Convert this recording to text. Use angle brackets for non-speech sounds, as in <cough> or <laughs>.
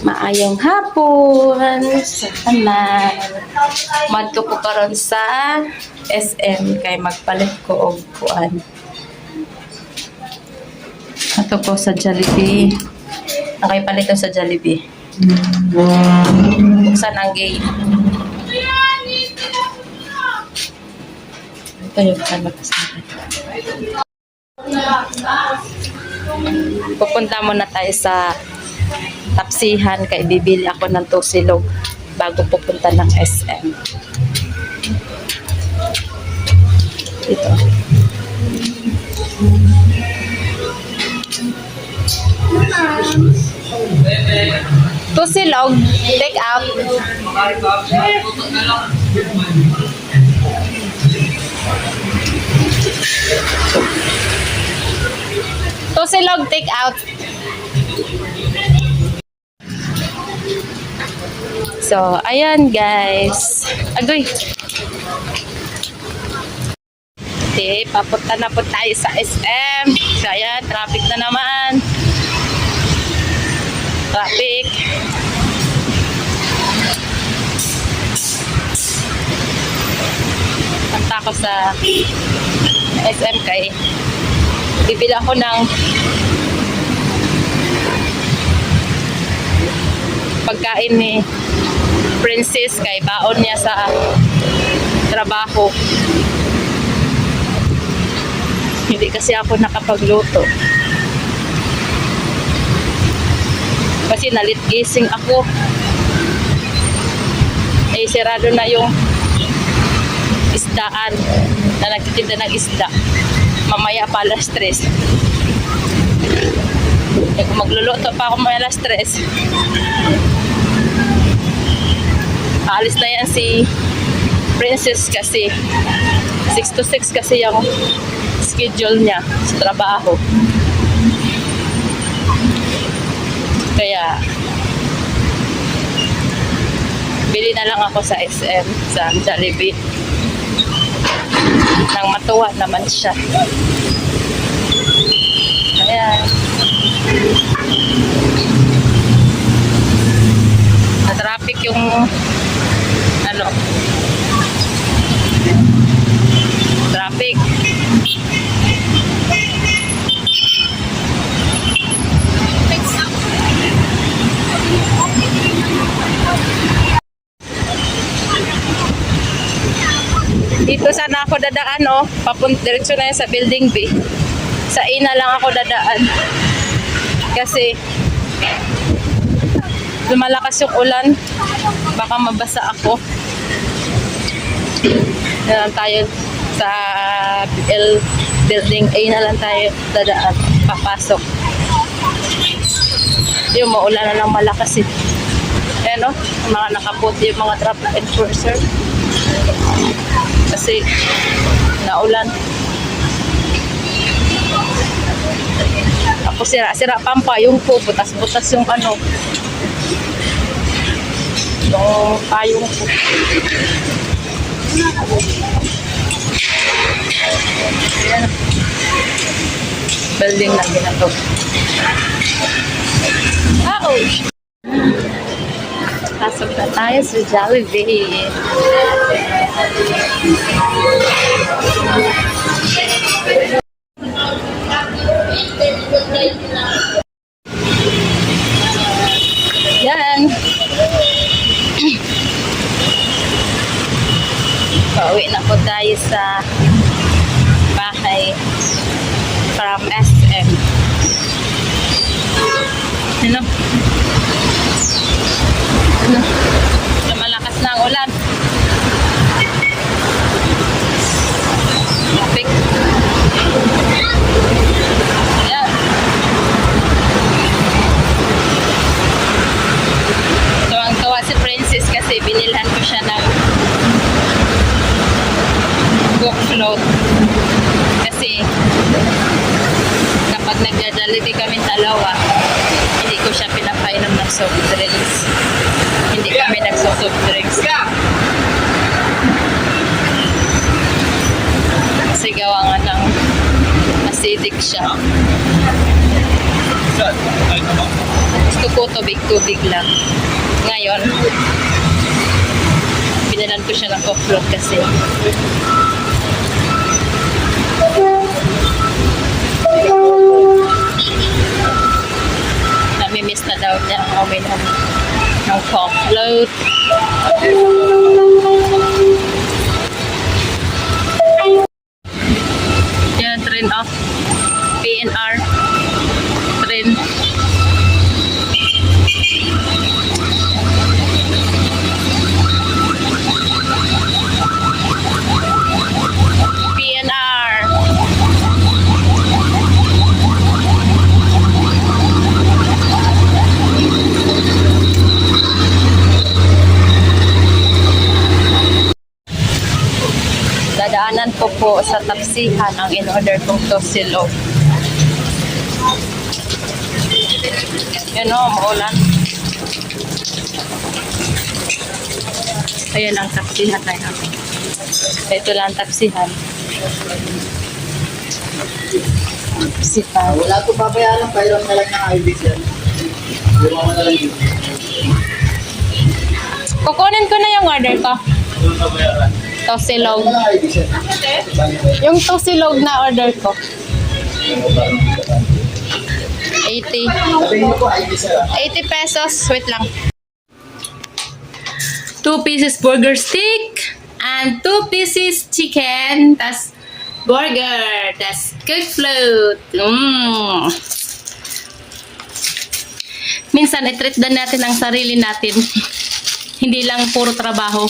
Maayong hapon sa tanan. Madto ko karon sa SM kay magpalit ko og kuan. Ato ko sa Jollibee. Ang kay palito sa Jollibee. Buksan ang gate. Ito yung kan magkasabi. Pupunta muna tayo sa tapsihan kay bibili ako ng tusilog bago pupunta ng SM. Ito. Tusilog, take out. Tusilog, take out. So, ayan guys. Agoy. Okay, papunta na po tayo sa SM. So, ayan, traffic na naman. Traffic. Punta ako sa SM kay bibili ako ng pagkain ni Princess kay baon niya sa trabaho. Hindi kasi ako nakapagluto. Kasi nalit gising ako. Eh, sirado na yung isdaan na nagtitinda ng isda. Mamaya pa alas tres. Eh, kung magluluto pa ako mamaya alas tres, Alis na yan si Princess kasi 6 to 6 kasi yung schedule niya sa trabaho. Kaya bili na lang ako sa SM sa Jollibee. Nang matuwa naman siya. Ayan. Na traffic yung ano? Traffic. Dito sana ako dadaan oh. Papunta diretso na sa building B. Sa ina lang ako dadaan. Kasi lumalakas yung ulan. Baka mabasa ako na lang tayo sa L building. A na lang tayo dadaan. Papasok. Yung maulan na lang malakas eh. Ayan o yung mga nakaputi yung mga traffic enforcer. Kasi naulan. Ako sira-sira pampa yung po butas-butas yung ano. Yung payong ko. Ayan. Building na ginato. Ouch! Pasok na tayo sa Jollibee. Pauwi na po tayo sa bahay from SM. Ano? Ano? Lumalakas na ang ulan. Traffic. Ayan. Tuwang-tuwa si Princess kasi binilhan ko siya ng book float. Kasi kapag nagja-jollibee kami dalawa, hindi ko siya pinapainom ng soft drinks. Hindi kami nagsosoft drinks. Kasi gawa nga ng acidic siya. Gusto ko tubig-tubig lang. Ngayon, binalan ko siya ng coke kasi. នៅមានក្នុងផងភ្លើតចា train of PNR ko po sa taksihan ang in-order kong tosilo. Yan o, maulan. Ayan ang taksihan na yan. Ito lang ang taksihan. Taksihan. Wala ko babayaran, pairam na lang ng ID. Lima mo na lang yun. Kukunin ko na yung order ko. Yung babayaran. Tosilog. Yung tosilog na order ko. 80. Sabihin mo po ID sir. ah. 80 pesos. Wait lang. 2 pieces burger stick and 2 pieces chicken. Tas burger. Tas cook float. Mm. Minsan, i-treat din natin ang sarili natin. <laughs> Hindi lang puro trabaho.